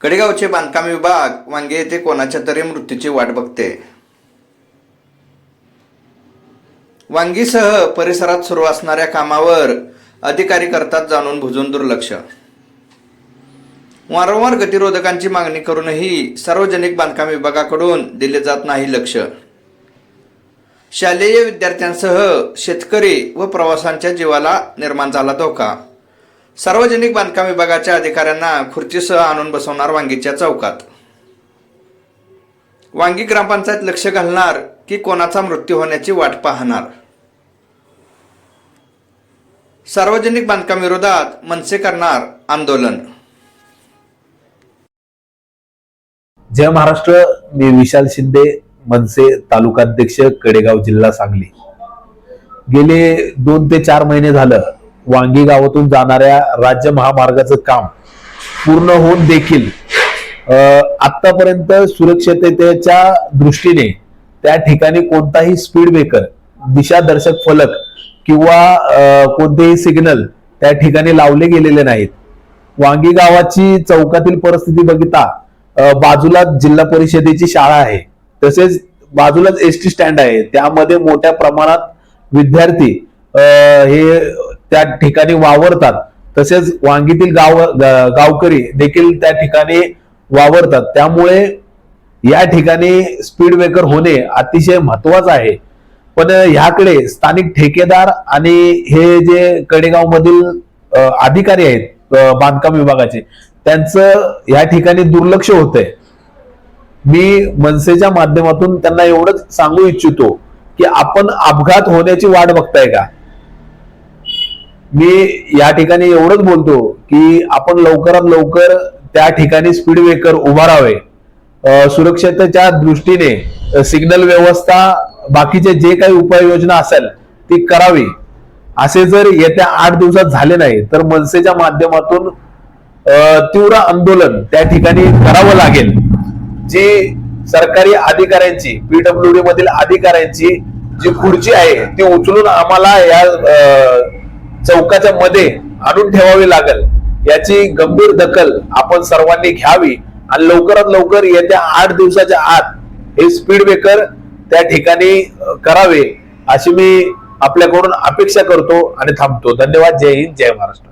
कडेगावचे बांधकाम विभाग वांगे येथे कोणाच्या तरी मृत्यूची वाट बघते. वांगीसह परिसरात सुरू असणाऱ्या कामावर अधिकारी करतात जाणून बुजून दुर्लक्ष. वारंवार गतिरोधकांची मागणी करूनही सार्वजनिक बांधकाम विभागाकडून दिले जात नाही लक्ष. शालेय विद्यार्थ्यांसह शेतकरी व प्रवाशांच्या जीवाला निर्माण झाला धोका. सार्वजनिक बांधकाम विभागाच्या अधिकाऱ्यांना खुर्चीसह आणून बसवणार वांगीच्या चौकात. वांगी ग्रामपंचायत लक्ष घालणार की कोणाचा मृत्यू होण्याची वाट पाहणार? सार्वजनिक बांधकाम विरोधात मनसे करणार आंदोलन. जय महाराष्ट्र मी विशाल शिंदे मनसे तालुकाध्यक्ष कडेगाव जिल्हा सांगली. गेले दोन ते चार महिने झालं वांगी गावातून जाणाऱ्या राज्य महामार्गाचं काम पूर्ण होऊन देखील आतापर्यंत सुरक्षिततेच्या दृष्टीने त्या ठिकाणी कोणताही स्पीड ब्रेकर दिशादर्शक फलक किंवा कोणतेही सिग्नल त्या ठिकाणी लावले गेलेले नाहीत. वांगी गावाची चौकातील परिस्थिती बघिता बाजूला बाजूलाच जिल्हा परिषदेची शाळा आहे तसेच बाजूलाच एस टी स्टँड आहे. त्यामध्ये मोठ्या प्रमाणात विद्यार्थी हे त्या ठिकाणी वावरतात. तसेच वांगीतील गाव गावकरी देखील त्या ठिकाणी वावरतात. त्यामुळे या ठिकाणी स्पीड ब्रेकर होणे अतिशय महत्वाचं आहे. पण ह्याकडे स्थानिक ठेकेदार आणि हे जे कडेगाव मधील अधिकारी आहेत बांधकाम विभागाचे त्यांचं या ठिकाणी दुर्लक्ष होतंय. मी मनसेच्या माध्यमातून त्यांना एवढंच सांगू इच्छितो की आपण अपघात होण्याची वाट बघताय का? मी या ठिकाणी एवढंच बोलतो की आपण लवकरात लवकर त्या ठिकाणी स्पीड ब्रेकर उभारावे अ, सुरक्षतेच्या दृष्टीने सिग्नल व्यवस्था बाकीचे जे काही उपाययोजना असेल ती करावी. असे जर येत्या आठ दिवसात झाले नाही तर मनसेच्या माध्यमातून तीव्र आंदोलन त्या ठिकाणी करावं लागेल. जी सरकारी अधिकाऱ्यांची पीडब्ल्यूडी मधील अधिकाऱ्यांची जी खुर्ची आहे ती उचलून आम्हाला या अ, चौकाच्या मध्ये आणून ठेवावी लागेल. याची गंभीर दखल आपण सर्वांनी घ्यावी. आणि लवकरात लवकर येत्या आठ दिवसाच्या आत हे स्पीड ब्रेकर त्या ठिकाणी करावे अशी मी आपल्याकडून अपेक्षा करतो आणि थांबतो. धन्यवाद. जय हिंद. जय महाराष्ट्र.